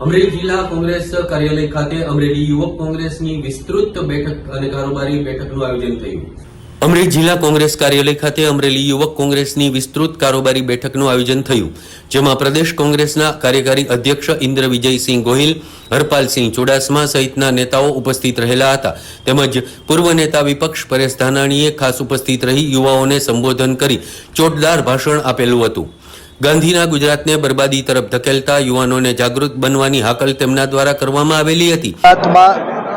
અમરેલી જિલ્લા કોંગ્રેસ કાર્યાલય ખાતે અમરેલી યુવક કોંગ્રેસની વિસ્તૃત બેઠક અને કારોબારી બેઠકનું આયોજન થયું. અમરેલી જિલ્લા કોંગ્રેસ કાર્યાલય ખાતે અમરેલી યુવક કોંગ્રેસની વિસ્તૃત કારોબારી બેઠકનું આયોજન થયું, જેમાં પ્રદેશ કોંગ્રેસના કાર્યકારી અધ્યક્ષ ઇન્દ્ર વિજયસિંહ ગોહિલ, હરપાલસિંહ ચુડાસમા સહિતના નેતાઓ ઉપસ્થિત રહેલા હતા. તેમજ પૂર્વ નેતા વિપક્ષ પરેશ ધાનાણીએ ખાસ ઉપસ્થિત રહી યુવાઓને સંબોધન કરી ચોટદાર ભાષણ આપેલું હતું. ગાંધીના ગુજરાતને બરબાદી તરફ ધકેલતા યુવાનોને જાગૃત બનવાની હાકલ તેમના દ્વારા કરવામાં આવેલી હતી. ગુજરાતમાં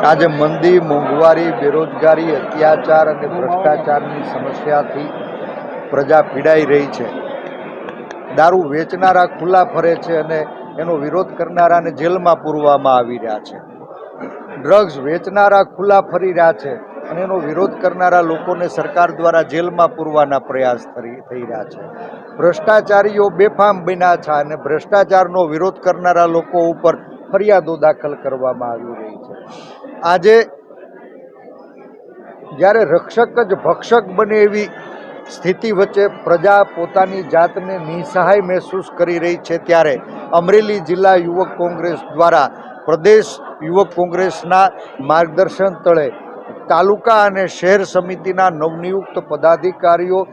આજે મંદી, મોંઘવારી, બેરોજગારી, અત્યાચાર અને ભ્રષ્ટાચારની સમસ્યાથી પ્રજા પીડાઈ રહી છે. દારૂ વેચનારા ખુલ્લા ફરે છે અને એનો વિરોધ કરનારાને જેલમાં પૂરવામાં આવી રહ્યા છે. ડ્રગ્સ વેચનારા ખુલ્લા ફરી રહ્યા છે. અને એનો વિરોધ કરનારા લોકોને સરકાર દ્વારા જેલમાં પૂરવાના પ્રયાસ થઈ રહ્યા છે. ભ્રષ્ટાચારીઓ બેફામ બન્યા છે અને ભ્રષ્ટાચારનો વિરોધ કરનારા લોકો ઉપર ફરિયાદો દાખલ કરવામાં આવી રહી છે. આજે જ્યારે રક્ષક જ ભક્ષક બને એવી સ્થિતિ વચ્ચે પ્રજા પોતાની જાતને નિસહાય મહેસૂસ કરી રહી છે ત્યારે અમરેલી જિલ્લા યુવક કોંગ્રેસ દ્વારા પ્રદેશ યુવક કોંગ્રેસના માર્ગદર્શન તળે તાલુકા અને શહેર સમિતિના નવનિયુક્ત પદાધિકારીઓ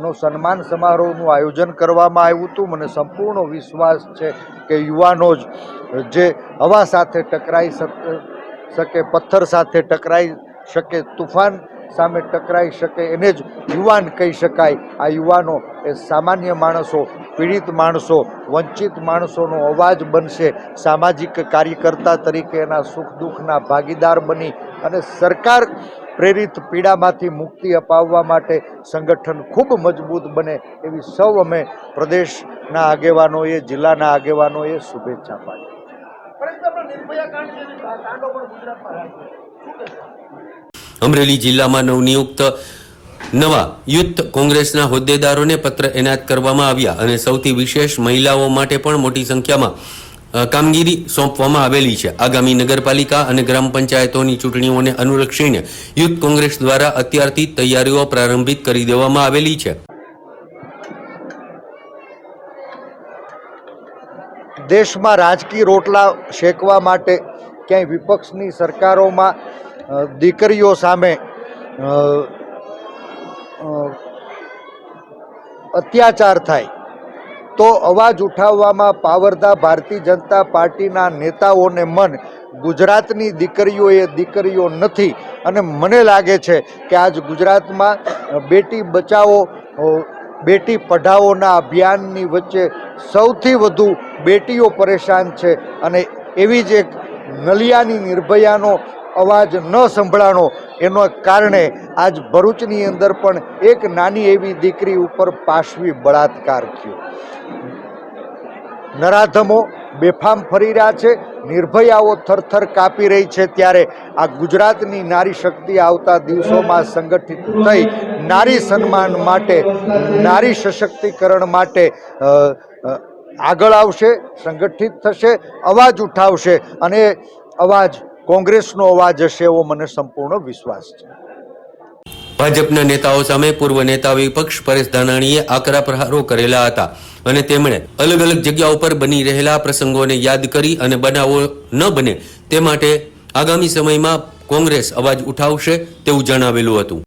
નો સન્માન સમારોહનું આયોજન કરવામાં આવ્યું હતું. મને સંપૂર્ણ વિશ્વાસ છે કે યુવાનો જ, જે હવા સાથે ટકરાઈ શક- પથ્થર સાથે ટકરાઈ શકે, તુફાન સામે ટકરાઈ શકે, એને જ યુવાન કહી શકાય. આ યુવાનો એ સામાન્ય માણસો, પીડિત માણસો, વંચિત માણસોનો અવાજ બનશે. સામાજિક કાર્યકર્તા તરીકે એના સુખ દુઃખના ભાગીદાર બની અને સરકાર પ્રેરિત પીડામાંથી મુક્તિ અપાવવા માટે સંગઠન ખૂબ મજબૂત બને એવી સૌ અમે પ્રદેશના આગેવાનોએ જિલ્લાના આગેવાનોએ શુભેચ્છા પાઠવી. અમરેલી જિલ્લામાં નવનિયુક્ત નવા યુથ કોંગ્રેસના હોદ્દેદારોને પત્ર એનાયત કરવામાં આવ્યા અને સૌથી વિશેષ મહિલાઓ માટે પણ મોટી સંખ્યામાં કામગીરી સોંપવામાં આવેલી છે. આગામી નગરપાલિકા અને ગ્રામ પંચાયતોની ચૂંટણીઓને અનુલક્ષીને યુથ કોંગ્રેસ દ્વારા અત્યારથી તૈયારીઓ પ્રારંભિત કરી દેવામાં આવેલી છે. દેશમાં રાજકીય રોટલા શેકવા માટે ક્યાંય વિપક્ષની સરકારોમાં દીકરીઓ સામે અત્યાચાર થાય. તો અવાજ ઉઠાવવામાં પાવરદા ભારતીય જનતા પાર્ટીના નેતાઓને મન. ગુજરાતની દીકરીઓ એ દીકરીઓ નથી. અને મને લાગે છે કે આજ ગુજરાતમાં બેટી બચાવો બેટી પઢાઓના અભિયાનની વચ્ચે સૌથી વધુ બેટીઓ પરેશાન છે. અને એવી જ એક નલિયાની નિર્ભયાનો અવાજ ન સંભળાણો એનો કારણે આજ ભરૂચની અંદર પણ એક નાની એવી દીકરી ઉપર પાશવી બળાત્કાર થયો. નરાધમો બેફામ ફરી રહ્યા છે, નિર્ભયાઓ થરથર કાપી રહી છે ત્યારે આ ગુજરાતની નારી શક્તિ આવતા દિવસોમાં સંગઠિત થઈ નારી સન્માન માટે, નારી સશક્તિકરણ માટે આગળ આવશે, સંગઠિત થશે, અવાજ ઉઠાવશે અને અવાજ કોંગ્રેસનો અવાજ હશે એવો મને સંપૂર્ણ વિશ્વાસ છે. ભાજપના નેતાઓ સામે પૂર્વ નેતા વિપક્ષ પરેશ ધાનાણીએ આકરા પ્રહારો કરેલા હતા અને તેમણે અલગ અલગ જગ્યાઓ પર બની રહેલા પ્રસંગોને યાદ કરી અને બનાવો ન બને તે માટે આગામી સમયમાં કોંગ્રેસ અવાજ ઉઠાવશે તેવું જણાવેલું હતું.